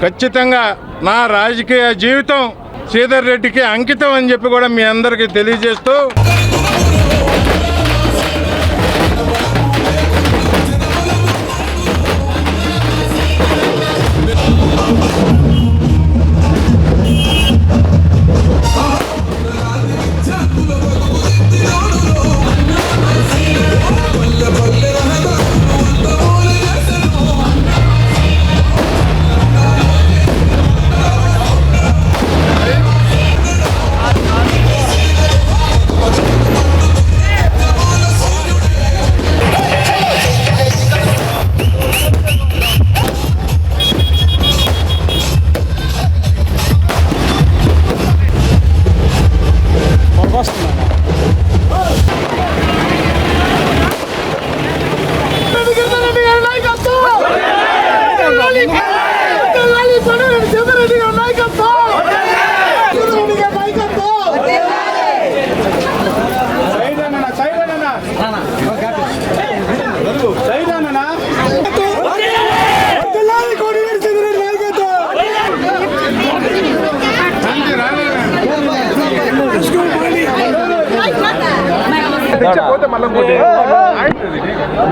ఖచ్చితంగా నా రాజకీయ జీవితం శ్రీధర్ రెడ్డికి అంకితం అని చెప్పి కూడా మీ అందరికీ తెలియజేస్తూ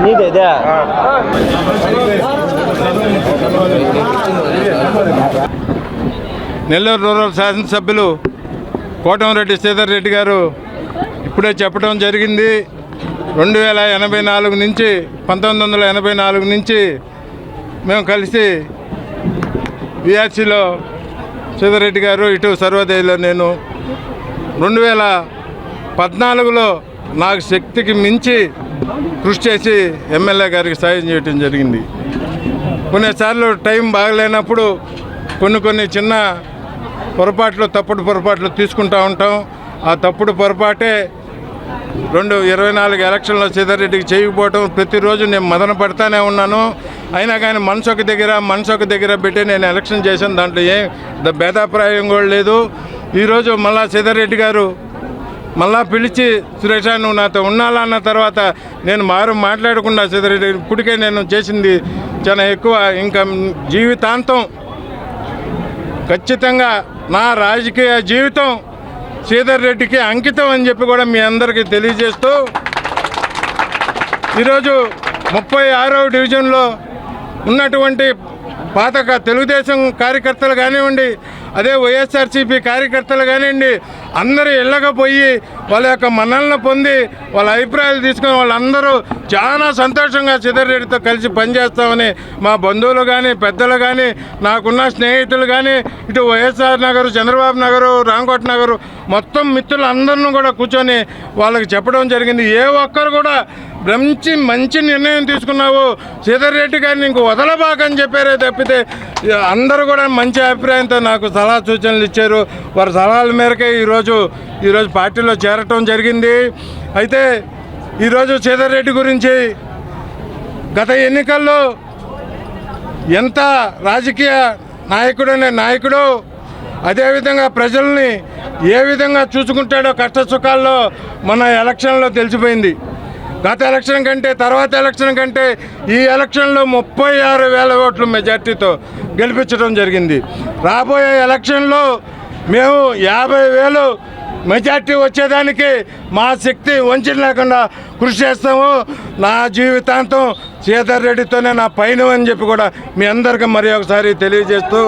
నీదేదా నెల్లూరు రూరల్ శాసనసభ్యులు కోటమిరెడ్డి శ్రీధర్ రెడ్డి గారు ఇప్పుడే చెప్పడం జరిగింది. రెండు వేల ఎనభై నాలుగు నుంచి పంతొమ్మిది వందల ఎనభై నాలుగు నుంచి మేము కలిసి విఆర్సీలో శ్రీధర్ గారు ఇటు సర్వోదయలో నేను రెండు వేల పద్నాలుగులో నాకు శక్తికి మించి కృషి చేసి ఎమ్మెల్యే గారికి సాయం చేయటం జరిగింది. కొన్నిసార్లు టైం బాగలేనప్పుడు కొన్ని కొన్ని చిన్న పొరపాట్లు తప్పుడు పొరపాట్లు తీసుకుంటూ ఉంటాం. ఆ తప్పుడు పొరపాటే రెండు ఇరవై నాలుగు ఎలక్షన్లో సీతారెడ్డికి చేయకపోవటం ప్రతిరోజు నేను మదన పడతానే ఉన్నాను. అయినా కానీ మనసు ఒక దగ్గర మనసు ఒక దగ్గర పెట్టి నేను ఎలక్షన్ చేశాను. దాంట్లో ఏం భేదాప్రాయం భేదాభిప్రాయం కూడా లేదు. ఈరోజు మళ్ళా సీతారెడ్డి గారు మళ్ళా పిలిచి సురేష నువ్వు నాతో ఉండాలా? అన్న తర్వాత నేను మారు మాట్లాడకుండా సీతారెడ్డి ఇప్పటికే నేను చేసింది చాలా ఎక్కువ. ఇంకా జీవితాంతం ఖచ్చితంగా నా రాజకీయ జీవితం శ్రీధర్ రెడ్డికి అంకితం అని చెప్పి కూడా మీ అందరికీ తెలియజేస్తూ ఈరోజు ముప్పై ఆరవ డివిజన్లో ఉన్నటువంటి పాతక తెలుగుదేశం కార్యకర్తలు కానివ్వండి అదే వైఎస్ఆర్సీపీ కార్యకర్తలు కానివ్వండి అందరూ ఇళ్ళకపోయి వాళ్ళ యొక్క మన్నలను పొంది వాళ్ళ అభిప్రాయాలు తీసుకుని వాళ్ళందరూ చాలా సంతోషంగా సిద్ధరెడ్డితో కలిసి పనిచేస్తామని మా బంధువులు కానీ పెద్దలు కానీ నాకున్న స్నేహితులు కానీ ఇటు వైఎస్ఆర్ నగరు చంద్రబాబు నగరు రాంకోట నగరు మొత్తం మిత్రులు అందరిని కూడా కూర్చొని వాళ్ళకి చెప్పడం జరిగింది. ఏ ఒక్కరు కూడా మంచి మంచి నిర్ణయం తీసుకున్నావు. సీతారెడ్డి గారిని నీకు వదలబాకని చెప్పారే తప్పితే అందరూ కూడా మంచి అభిప్రాయంతో నాకు సలహా సూచనలు ఇచ్చారు. వారి సలహాల మేరకే ఈరోజు ఈరోజు పార్టీలో చేరటం జరిగింది. అయితే ఈరోజు సీతారెడ్డి గురించి గత ఎన్నికల్లో ఎంత రాజకీయ నాయకుడనే నాయకుడు అదేవిధంగా ప్రజల్ని ఏ విధంగా చూసుకుంటాడో కష్టసుఖాల్లో మన ఎలక్షన్లో తెలిసిపోయింది. గత ఎలక్షన్ కంటే తర్వాత ఎలక్షన్ కంటే ఈ ఎలక్షన్లో ముప్పై ఆరు వేల ఓట్ల మెజార్టీతో గెలిపించడం జరిగింది. రాబోయే ఎలక్షన్లో మేము యాభై వేలు మెజార్టీ వచ్చేదానికి మా శక్తి వంచిన లేకుండా కృషి చేస్తాము. నా జీవితాంతం సీతారెడ్డితోనే నా పైన అని చెప్పి కూడా మీ అందరికీ మరి ఒకసారి తెలియజేస్తూ